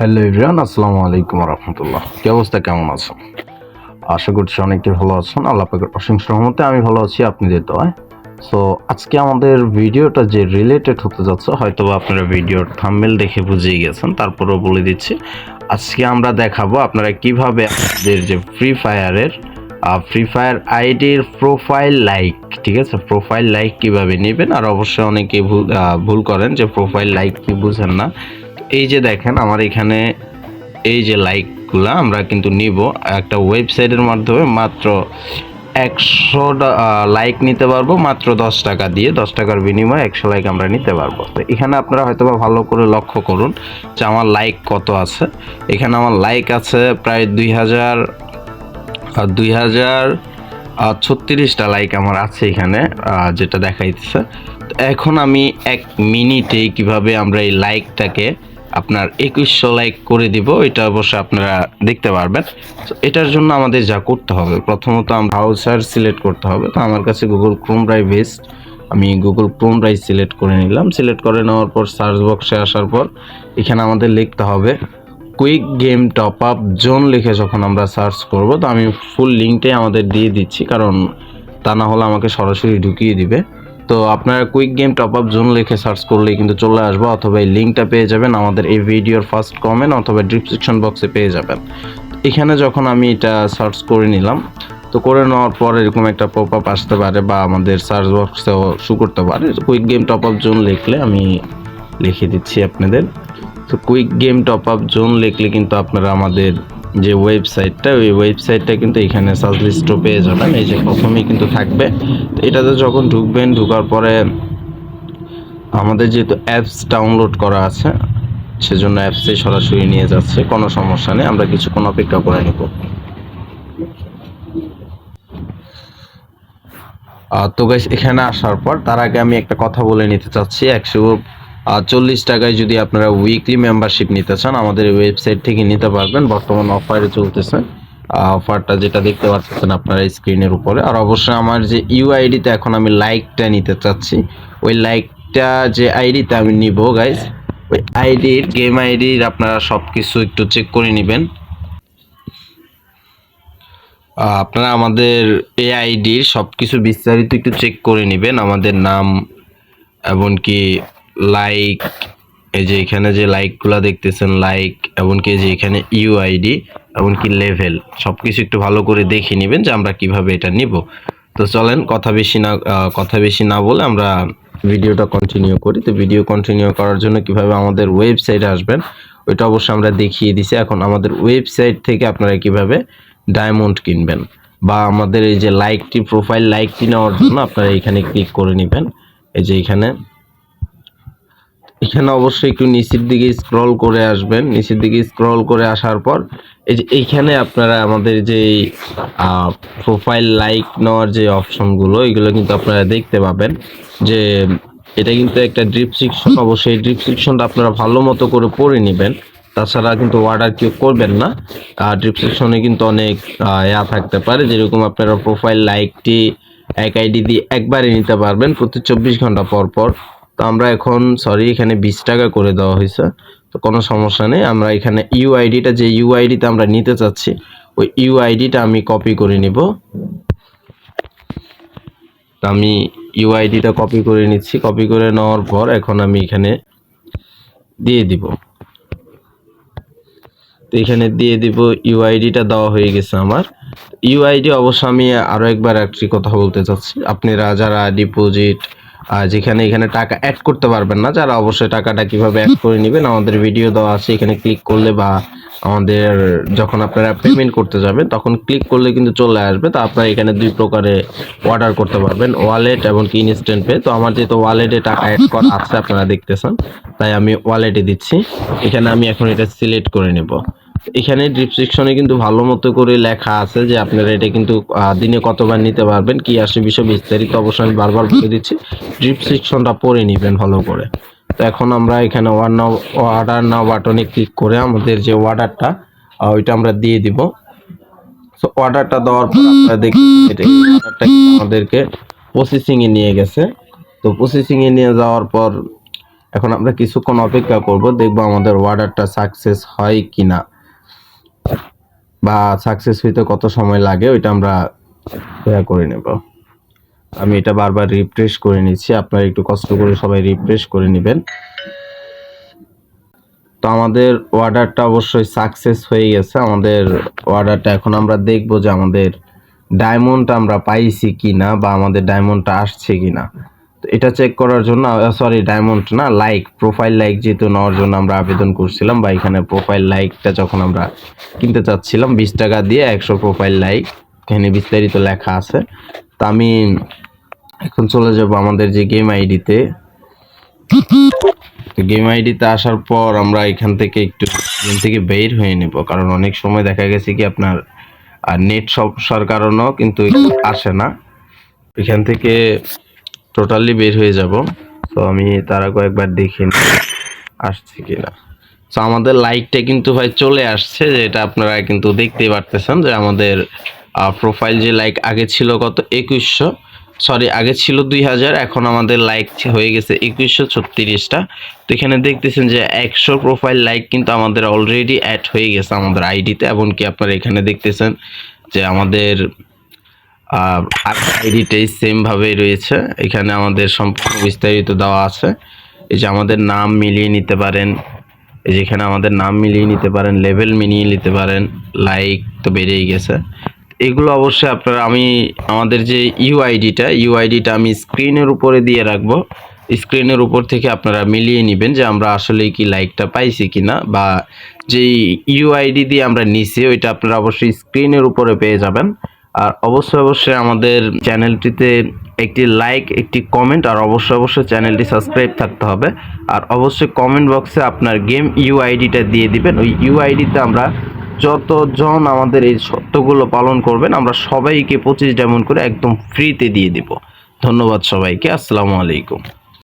Hello Ibran আসসালামু আলাইকুম রহমতুল্লাহ কি অবস্থা, কেমন আছেন? আশা করছি অনেকটাই ভালো আছেন। আল্লাহ পাকের অসীম রহমতে আমি ভালো আছি আপনি আপনাদের দোয়ায়। সো আজকে আমাদের ভিডিওটা যে রিলেটেড হতে যাচ্ছে হয়তো আপনারা ভিডিওর থাম্বেল দেখে বুঝিয়ে গেছেন, তারপরেও বলে দিচ্ছি। আজকে আমরা দেখাবো আপনারা কীভাবে আপনাদের যে ফ্রি ফায়ারের ফ্রি ফায়ার আইডির প্রোফাইল লাইক ঠিক আছে? প্রোফাইল লাইক কীভাবে নেবেন? আর অবশ্যই অনেকে ভুল ভুল করেন যে প্রোফাইল লাইক কি বুঝেন না। এই যে দেখেন, আমার এখানে এই যে লাইকগুলো আমরা কিন্তু নিব। একটা ওয়েবসাইটের মাধ্যমে মাত্র একশো লাইক নিতে পারব, মাত্র দশ টাকা দিয়ে। দশ টাকার বিনিময়ে একশো লাইক আমরা নিতে পারব। তো এখানে আপনারা হয়তো বা ভালো করে লক্ষ্য করুন যে আমার লাইক কত আছে। এখানে আমার লাইক আছে প্রায় দুই হাজার দুই হাজার ছত্রিশটা লাইক আমার আছে এখানে যেটা দেখাইতেছে। এখন আমি এক মিনিটে কীভাবে আমরা এই লাইকটাকে আপনার একুশশো লাইক করে দিব, এটা অবশ্যই আপনারা দেখতে পারবেন। এটার জন্য আমাদের যা করতে হবে, প্রথমত ব্রাউজার সিলেক্ট করতে হবে। তো আমার কাছে গুগল ক্রোম ড্রাইভ বেস্ট আমি গুগল ক্রোম ড্রাইভ সিলেক্ট করে নিলাম। সিলেক্ট করে নেওয়ার পর সার্চ বক্সে আসার পর এখানে আমাদের লিখতে হবে quick game top up zone লিখে যখন আমরা সার্চ করব, তো আমি ফুল লিঙ্কটাই আমাদের দিয়ে দিচ্ছি। কারণ তা না হলে আমাকে সরাসরি ঢুকিয়ে দিবে। তো আপনারা quick game top up zone লিখে সার্চ করলেই কিন্তু চলে আসব, অথবা এই লিঙ্কটা পেয়ে যাবেন আমাদের এই ভিডিওর ফার্স্ট কমেন্ট অথবা ডিসক্রিপশন বক্সে পেয়ে যাবেন। এখানে যখন আমি এটা সার্চ করে নিলাম, তো করে নেওয়ার পর এরকম একটা পপ আপ আসতে পারে বা আমাদের সার্চ বক্সেও শু করতে পারে। Quick game top up zone লিখলে আমি লিখে দিচ্ছি আপনাদের। তো quick game top up zone লিখলে কিন্তু আপনারা আমাদের যে ওয়েবসাইটটা ওই ওয়েবসাইটটা কিন্তু এখানে সার্চ পেয়ে যাবেন। এই যে প্রথমেই কিন্তু থাকবে। তো এটাতে যখন ঢুকবেন, ঢুকার পরে আমাদের যেহেতু অ্যাপস ডাউনলোড করা আছে, সেজন্য অ্যাপসে সরাসরি নিয়ে যাচ্ছে, কোনো সমস্যা নেই, আমরা কিছুক্ষণ অপেক্ষা করে নেব। তো গাইস এখানে আসার পর, তার আগে আমি একটা কথা বলে নিতে চাচ্ছি। একশো চল্লিশ টাকায় যদি আপনারা উইকলি মেম্বারশিপ নিতে চান, আমাদের ওয়েবসাইট থেকে নিতে পারবেন। বর্তমান অফারে চলতেছে। অফারটা যেটা দেখতে পাচ্ছেন আপনারা স্ক্রিনের উপরে। আর অবশ্যই আমার যে ইউআইডিতে এখন আমি লাইকটা নিতে চাচ্ছি, ওই লাইকটা যে আইডিতে আমি নিব গাইস ওই আইডির গেম আইডির আপনারা সব কিছু একটু চেক করে নেবেন। আপনারা আমাদের এই আইডির সব কিছু বিস্তারিত একটু চেক করে নেবেন। আমাদের নাম, এমনকি লাইক এই যে এখানে যে লাইকগুলো দেখতেছেন লাইক এমনকি যে এখানে ইউআইডি এমনকি লেভেল সব কিছু একটু ভালো করে দেখে নেবেন যে আমরা কীভাবে এটা নিব। তো চলেন, কথা বেশি না কথা বেশি না বলে আমরা ভিডিওটা কন্টিনিউ করি। তো ভিডিও কন্টিনিউ করার জন্য কীভাবে আমাদের ওয়েবসাইটে আসবেন, ওইটা অবশ্যই আমরা দেখিয়ে দিছি। এখন আমাদের ওয়েবসাইট থেকে আপনারা কীভাবে ডায়মন্ড কিনবেন বা আমাদের এই যে লাইকটি প্রোফাইল লাইকটি নেওয়ার জন্য আপনারা এখানে ক্লিক করে নেবেন। এই যে এখানে এখানে অবশ্যই একটু নিচের দিকে স্ক্রল করে আসবেন। নিচের দিকে স্ক্রল করে আসার পর, এই যে এইখানে আপনারা আমাদের যে প্রোফাইল লাইক নেওয়ার যে অপশনগুলো এগুলো কিন্তু আপনারা দেখতে পাবেন। যে, এটা কিন্তু একটা ড্রিপ ড্রিপসিকশন অবশ্যই ড্রিপ ড্রিপসিকশনটা আপনারা ভালো মতো করে পড়ে নেবেন। তাছাড়া কিন্তু অর্ডার কেউ করবেন না। আর ড্রিপসিকশনে কিন্তু অনেক ইয়া থাকতে পারে। যেরকম আপনারা প্রোফাইল লাইকটি এক আইডি দিয়ে একবারে নিতে পারবেন প্রতি চব্বিশ ঘণ্টা পর পর। তো আমরা এখন সরি এখানে বিশ টাকা করে দেওয়া হয়েছে। তো কোনো সমস্যা নেই, আমরা এখানে ইউআইডিটা যে ইউআইডিটা আমরা নিতে চাচ্ছি, ওই ইউআইডিটা আমি কপি করে নিব। তো আমি ইউআইডিটা কপি করে নিচ্ছি। কপি করে নেওয়ার পর এখন আমি এখানে দিয়ে দিব। তো এখানে দিয়ে দিব ইউআইডিটা দেওয়া হয়ে গেছে আমার। ইউআইডি অবশ্য আমি আরও একবার একটি কথা বলতে চাচ্ছি। আপনারা যারা ডিপোজিট যেখানে এখানে টাকা অ্যাড করতে পারবেন না, যারা অবশ্যই টাকাটা কীভাবে অ্যাড করে নেবেন, আমাদের ভিডিও দেওয়া আছে, এখানে ক্লিক করলে বা আমাদের যখন আপনারা পেমেন্ট করতে যাবেন, তখন ক্লিক করলে কিন্তু চলে আসবে। তো আপনারা এখানে দুই প্রকারে অর্ডার করতে পারবেন ওয়ালেট এবং কি ইনস্ট্যান্ট পে তো আমার যেহেতু ওয়ালেটে টাকা অ্যাড করা আছে, আপনারা দেখতেছেন, তাই আমি ওয়ালেটে দিচ্ছি। এখানে আমি এখন এটা সিলেক্ট করে নেব। এখানে ডিসক্রিপশনে কিন্তু ভালো মতো করে লেখা আছে যে আপনারা এটা কিন্তু দিনে কতবার নিতে পারবেন, কি আসে বিষয় বিস্তারিত অবশ্যই আমি বারবার বলে দিচ্ছি। ডিসক্রিপশনটা পড়ে নেবেন ভালো করে। তো এখন আমরা এখানে নাও অর্ডার নাও বাটনে ক্লিক করে আমাদের যে অর্ডারটা ওইটা আমরা দিয়ে দিব। সো অর্ডারটা দেওয়ার পর আপনারা দেখি এটা অর্ডারটা আমাদেরকে প্রসেসিংয়ে নিয়ে গেছে। তো প্রসেসিংয়ে নিয়ে যাওয়ার পর এখন আমরা কিছুক্ষণ অপেক্ষা করব, দেখব আমাদের অর্ডারটা সাকসেস হয় কিনা। বা সাকসেস হইতে কত সময় লাগে, ওইটা আমরা ইয়া করে নেব। আমি এটা বারবার রিফ্রেশ করে নিচ্ছি, আপনারা একটু কষ্ট করে সবাই রিফ্রেশ করে নেবেন। তো আমাদের অর্ডারটা অবশ্যই সাকসেস হয়ে গেছে। আমাদের অর্ডারটা এখন আমরা দেখব যে আমাদের ডায়মন্ড আমরা পাইছি কিনা বা আমাদের ডায়মন্ডটা আসছে কিনা। তো এটা চেক করার জন্য সরি ডায়মন্ড না লাইক প্রোফাইল লাইক যেহেতু নেওয়ার জন্য আমরা আবেদন করছিলাম বা এখানে প্রোফাইল লাইকটা যখন আমরা কিনতে চাচ্ছিলাম, বিশ টাকা দিয়ে একশো প্রোফাইল লাইক এখানে বিস্তারিত লেখা আছে। তো আমি এখন চলে যাব আমাদের যে গেম আইডিতে গেম আইডিতে আসার পর আমরা এখান থেকে একটু গেম থেকে বের হয়ে নেব, কারণ অনেক সময় দেখা গেছে কি আপনার নেট সমস্যার কারণেও কিন্তু আসে না। এখান থেকে টোটালি বের হয়ে যাব। তো আমি তারা কয়েকবার দেখি আসছে কিনা তো আমাদের লাইকটা কিন্তু ভাই চলে আসছে যেটা আপনারা কিন্তু দেখতেই পারতেছেন যে আমাদের প্রোফাইল যে লাইক আগে ছিল কত? একুশশো। সরি আগে ছিল দুই হাজার, এখন আমাদের লাইক হয়ে গেছে একুশশো ছত্রিশটা। তো এখানে দেখতেছেন যে একশো প্রোফাইল লাইক কিন্তু আমাদের অলরেডি অ্যাড হয়ে গেছে আমাদের আইডিতে এমনকি আপনারা এখানে দেখতেছেন যে আমাদের আইডিটাই সেমভাবে রয়েছে। এখানে আমাদের সম্পূর্ণ বিস্তারিত দেওয়া আছে। এই যে আমাদের নাম মিলিয়ে নিতে পারেন। এই যে এখানে আমাদের নাম মিলিয়ে নিতে পারেন লেভেল মিলিয়ে নিতে পারেন লাইক তো বেড়েই গেছে। এগুলো অবশ্যই আপনারা, আমি, আমাদের যে ইউআইডিটা ইউআইডিটা আমি স্ক্রিনের উপরে দিয়ে রাখব। স্ক্রিনের উপর থেকে আপনারা মিলিয়ে নেবেন যে আমরা আসলে কি লাইকটা পাইছি কিনা, বা যেই ইউআইডি দিয়ে আমরা নিছি, ওইটা আপনারা অবশ্যই স্ক্রিনের উপরে পেয়ে যাবেন। আর অবশ্যই অবশ্যই আমাদের চ্যানেলটিতে একটি লাইক, একটি কমেন্ট, আর অবশ্যই অবশ্যই চ্যানেলটি সাবস্ক্রাইব থাকতে হবে। আর অবশ্যই কমেন্ট বক্সে আপনার গেম ইউআইডিটা দিয়ে দিবেন। ওই ইউআইডিতে আমরা যতজন আমাদের এই সত্যগুলো পালন করবেন, আমরা সবাইকে পঁচিশ ডায়মন্ড করে একদম ফ্রিতে দিয়ে দিব। ধন্যবাদ সবাইকে। আসসালামু আলাইকুম।